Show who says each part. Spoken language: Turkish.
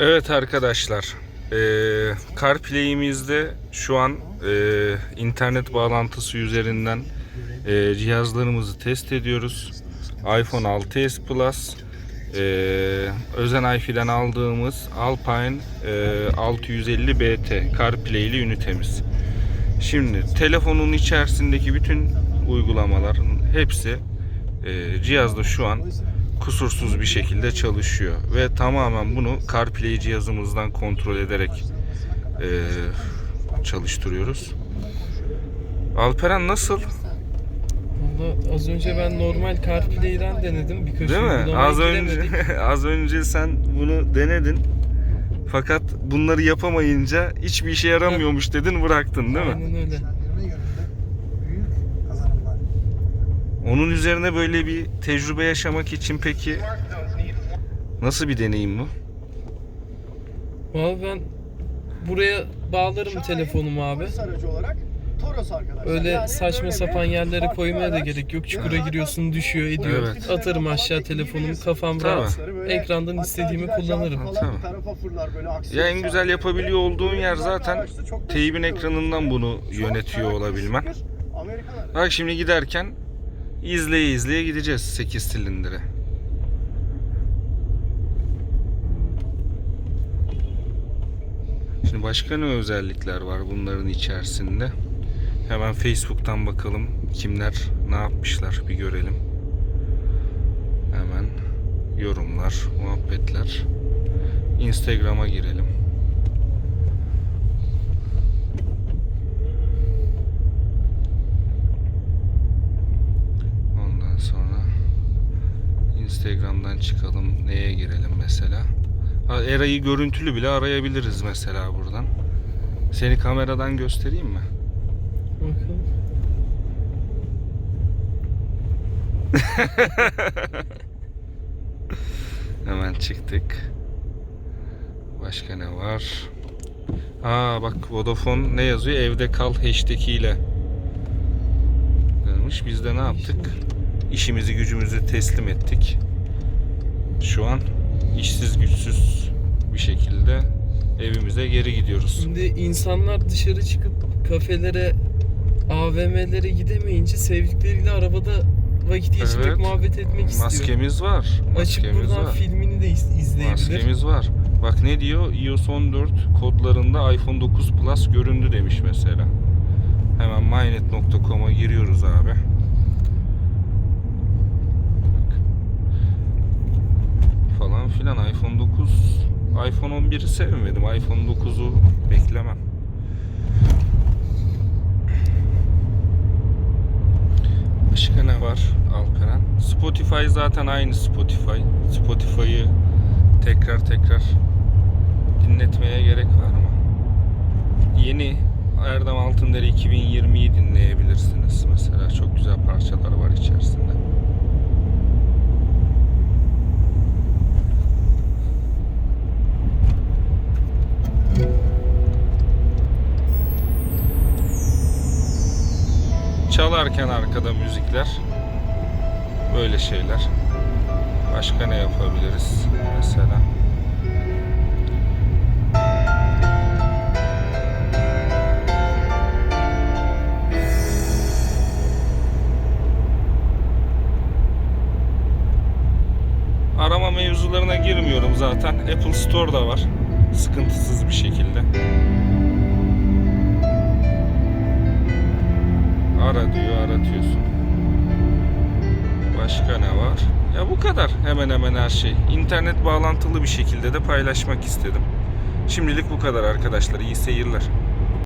Speaker 1: Evet arkadaşlar, eee CarPlay'imizde şu an eee, internet bağlantısı üzerinden eee, cihazlarımızı test ediyoruz. iPhone 6s Plus, eee Özen iFi'den aldığımız Alpine eee, 650 BT CarPlay'li ünitemiz. Şimdi telefonun içerisindeki bütün uygulamaların hepsi eee, cihazda şu an kusursuz bir şekilde çalışıyor ve tamamen bunu CarPlay cihazımızdan kontrol ederek eee, çalıştırıyoruz. Alperen nasıl?
Speaker 2: Valla az önce ben normal CarPlay'den denedim. Birkaç
Speaker 1: Değil mi? Az önce az önce sen bunu denedin. Fakat bunları yapamayınca hiçbir işe yaramıyormuş dedin bıraktın değil mi?
Speaker 2: Aynen öyle.
Speaker 1: Onun üzerine böyle bir tecrübe yaşamak için peki nasıl bir deneyim bu?
Speaker 2: Valla ben buraya bağlarım telefonumu abi. Öyle
Speaker 3: Yani
Speaker 2: saçma sapan yerlere koymaya da gerek yok. Çukura giriyorsun, düşüyor, ediyor.
Speaker 1: Evet.
Speaker 2: Atarım aşağı telefonumu, kafam
Speaker 1: Tabii.
Speaker 2: rahat. Ekrandan istediğimi kullanırım.
Speaker 3: aksiyon
Speaker 1: Ya en güzel yapabiliyor olduğun yer zaten teybin ekranından bunu yönetiyor olabilmen. Bak şimdi giderken izleye izleye gideceğiz 8 silindire. Şimdi başka ne özellikler var bunların içerisinde? Hemen Facebook'tan bakalım kimler ne yapmışlar bir görelim. Hemen yorumlar, muhabbetler. Instagram'a girelim. Instagram'dan çıkalım. Neye girelim mesela? Era'yı görüntülü bile arayabiliriz mesela buradan. Seni kameradan göstereyim mi?
Speaker 2: Bakalım.
Speaker 1: Hemen çıktık. Başka ne var? Aa bak Vodafone ne yazıyor? Evde kal hashtag ile. Demiş. Biz de ne yaptık? İşimizi gücümüzü teslim ettik. Şu an işsiz güçsüz bir şekilde evimize geri gidiyoruz.
Speaker 2: Şimdi insanlar dışarı çıkıp kafelere, AVM'lere gidemeyince sevdikleriyle arabada vakit geçirmek,
Speaker 1: Evet.
Speaker 2: muhabbet etmek istiyor.
Speaker 1: Maskemiz var.
Speaker 2: Açıp
Speaker 1: Maskemiz
Speaker 2: buradan
Speaker 1: var.
Speaker 2: filmini de iz- izleyebilir.
Speaker 1: Maskemiz var. Bak ne diyor? iOS 14 kodlarında iPhone 9 Plus göründü demiş mesela. Hemen mynet.com'a giriyoruz abi. Bak. Falan filan iPhone 9 iPhone 11'i sevmedim. iPhone 9'u beklemem. Başka ne var Alperen? Spotify zaten aynı Spotify. Spotify'ı tekrar tekrar dinletmeye gerek var mı? Yeni Erdem Altındere 2020'yi dinleyebilirsiniz mesela. Çok güzel parçalar var içerisinde. Çalarken arkada müzikler. Böyle şeyler. Başka ne yapabiliriz mesela? Arama mevzularına girmiyorum zaten. Apple Store'da var. Sıkıntısız bir şekilde. Ara diyor, aratıyorsun. Başka ne var? Ya bu kadar hemen hemen her şey. İnternet bağlantılı bir şekilde de paylaşmak istedim. Şimdilik bu kadar arkadaşlar. İyi seyirler.